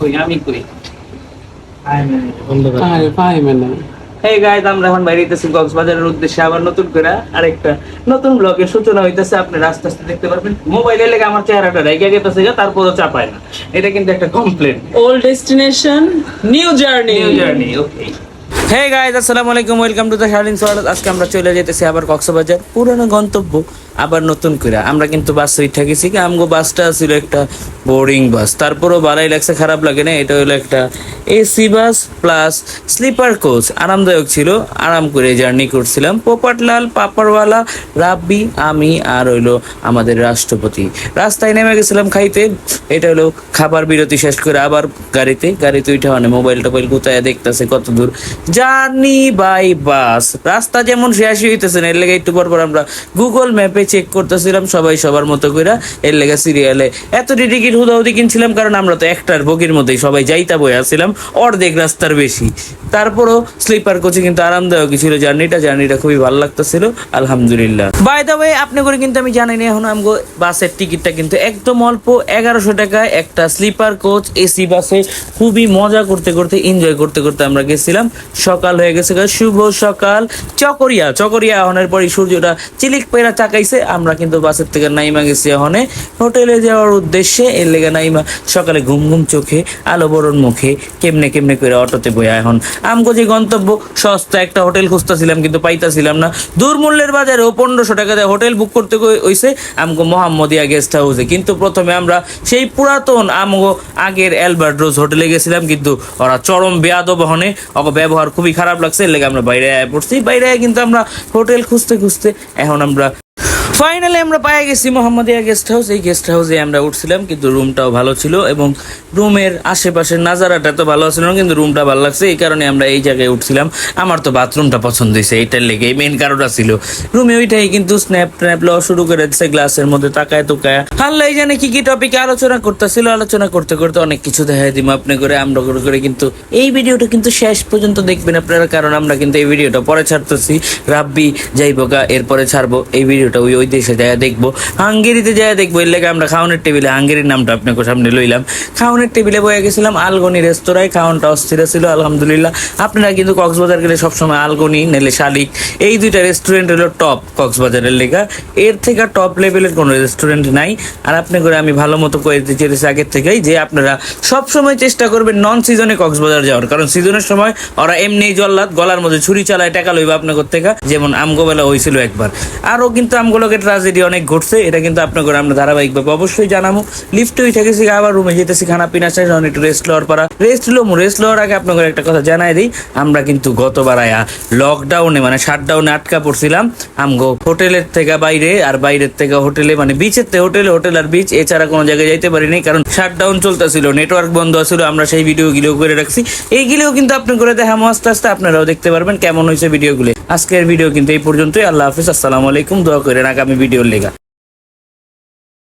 কই আমি কই আরে পাই মানে এই গাইজ আমরা এখন বাইরে হইতেছি কক্সবাজারের উদ্দেশ্যে আবার নতুন করে আরেকটা নতুন ব্লগের সূচনা হইতেছে। আপনি আস্তে আস্তে দেখতে পারবেন। মোবাইলে লেগে আমার চেহারাটা রেগে গেতেছে গা, তারপরও চাপায় না। এটা কিন্তু একটা complain old destination new journey new journey okay hey guys আসসালামু আলাইকুম ওয়েলকাম টু দ্য শালিন সোয়ারাত আজকে আমরা চলে যেতেছি আবার কক্সবাজার। পুরনো গন্তব্য আবার নতুন করে। আমরা কিন্তু বাস উঠে গেছি কি আমগো বাসটা ছিল একটা বোরিং বাস। তারপরও ভালোই লাগছে, খারাপ লাগে না? এটা হলো একটা AC bus plus sleeper coach আরামদায়ক ছিল, আরাম করে জার্নি করছিলাম। পোপাটলাল পাপড়ওয়ালা রাব্বি, আমি আর হইল আমাদের রাষ্ট্রপতি। রাস্তায় নেমে গেছিলাম খাইতে। এটা হলো খাবার বিরতি শেষ করে আবার গাড়িতে। গাড়িতে উঠে মানে মোবাইল টোবাইল কোথায় দেখতেছে কত দূর। Journey by bus. রাস্তা যেমন শেষ হইতেছে না, এর লেগে একটু পর পর আমরা গুগল ম্যাপে চেক করতেছিলাম, সবাই সবার মতো করে এর লেগে সিরিয়ালে এতটি টিকিট হুদাহুদি কিনছিলাম, কারণ আমরা তো একটার বগির মধ্যেই সবাই যাইতা বই আসছিলাম অর্ধেক রাস্তার বেশি। তারপরও স্লিপার কোচে কিন্তু আরামদায়কই ছিল, জার্নিটা জার্নিটা খুবই ভালো লাগতেছিল, আলহামদুলিল্লাহ। বাই দ্য ওয়ে আপনি করে কিন্তু আমি জানি না এখন আমগো বাসের টিকিটটা কিন্তু একদম অল্প, এগারোশো টাকায় একটা স্লিপার কোচ এসি বাসে খুবই মজা করতে করতে এনজয় করতে করতে আমরা গেছিলাম। সকাল হয়ে গেছে শুভ সকাল। চকরিয়া চকরিয়া এখনের পরই সূর্যটা চিলিক পেরা চাকাইছে আমরা কিন্তু বাসের থেকে নাইমা গেছি এখনে। হোটেলে যাওয়ার উদ্দেশ্যে এর লেগে নাইমা সকালে ঘুম ঘুম চোখে, আলো বরণ মুখে, কেমনে কেমনে করে অটোতে বইয়া এখন। আমগো যে গন্তব্য, সস্তা একটা হোটেল খুঁজতেছিলাম কিন্তু পাইতাছিলাম না। দূর মূল্যের বাজারে ও পনেরোশো টাকা দিয়ে হোটেল বুক করতে হইছে আমগো মোহাম্মদিয়া গেস্ট হাউসে কিন্তু প্রথমে আমরা সেই পুরাতন আমগো আগের অ্যালবার্ট রোজ হোটেলে গেছিলাম, কিন্তু ওরা চরম বেয়াদব হনে। ওকে ব্যবহার খুবই খারাপ লাগছে, এর লেগে আমরা বাইরে আয়া পড়ছি। বাইরে কিন্তু আমরা হোটেল খুঁজতে খুঁজতে এখন আমরা ফাইনালি আমরা পায়ে গেছি মোহাম্মদিয়া গেস্ট হাউস এই গেস্ট হাউসে আমরা উঠছিলাম, কিন্তু রুমটাও ভালো ছিল এবং রুমের আশেপাশের নাজারাটা তো ভালো ছিল না, কিন্তু রুমটা ভালো লাগছে। এই কারণে আমরা এই জায়গায় উঠছিলাম। আমার তো বাথরুমটা পছন্দ হয়েছে, এইটার লেগে এই মেন কারণটা ছিল। রুমে ওইটাই কিন্তু স্ন্যাপ ট্র্যাপ লওয়া শুরু করে দিচ্ছে গ্লাসের মধ্যে তাকায় তোকায়। হাল্লাই জানে কি কি টপিকে আলোচনা করতেছিল? আলোচনা করতে করতে অনেক কিছু দেখাই দিব আপনি করে, আমরা করে করে, কিন্তু এই ভিডিওটা কিন্তু শেষ পর্যন্ত দেখবেন আপনারা, কারণ আমরা কিন্তু এই ভিডিওটা পরে ছাড়তেছি। রাব্বি, যাইবো গা, এরপরে ছাড়বো। এই ভিডিওটা ওই ওই দেশে যায়, দেখব। হাঙ্গেরিতে যায়, দেখব। এর লেগে আমরা খাওয়ানোর টেবিলে, হাঙ্গেরির নামটা আপনাকে সামনে লইলাম। খাওয়ানোর টেবিলে বয়ে গেছিলাম আলগনি রেস্তোরাঁয় খাওয়ানটা অস্থির ছিল, আলহামদুলিল্লাহ। আপনারা কিন্তু কক্সবাজার গেলে সবসময় আলগনি, নেলে শালিক, এই দুইটা রেস্টুরেন্ট হলো টপ কক্সবাজারের লেগা। এর থেকে টপ লেভেলের কোনো রেস্টুরেন্ট নাই। আর আপনি করে আমি ভালো মতো করে দিতে চেয়েছি আগের থেকেই যে আপনারা সবসময় চেষ্টা করবেন নন সিজনে কক্সবাজার যাওয়ার। কারণ সিজনের সময় ওরা এমনি জল্লাদ, গলার মধ্যে ছুরি চালায়, টাকা লইবা আপনার থেকে। যেমন আমগোবেলা হয়েছিল একবার। আরও কিন্তু আমগুলোকে ট্রাজেডি অনেক ঘটছে, এটা কিন্তু আপনার করে আমরা ধারাবাহিকভাবে অবশ্যই জানাব। লিফটে উঠে গেছি আবার রুমে যেতেছি, খানা পিনা শেষ একটু রেস্ট লওয়ার পারা রেস্ট লমু রেস্ট লওয়ার আগে আপনাদের একটা কথা জানাই দিই, আমরা কিন্তু গতবার আয়া লকডাউনে মানে শাটডাউনে আটকা পড়ছিলাম। আমগো হোটেলের থেকে বাইরে আর বাইরের থেকে হোটেলে মানে বিচের থেকে হোটেলে, হোটেল আর বিচ এছাড়া কোনো জায়গায় যাইতে পারিনি, কারণ শাটডাউন চলতেছিল নেটওয়ার্ক বন্ধ ছিল আমরা সেই ভিডিও ভিডিওগুলো করে রাখছি। এইগুলোও কিন্তু আপনি করে দেখামো আস্তে আস্তে, আপনারাও দেখতে পারবেন কেমন হয়েছে ভিডিওগুলো। আজকের ভিডিও কিন্তু এই পর্যন্তই, আল্লাহ হাফিজ, আসসালামু আলাইকুম, দোয়া করেন আগামী ভিডিওর লেগা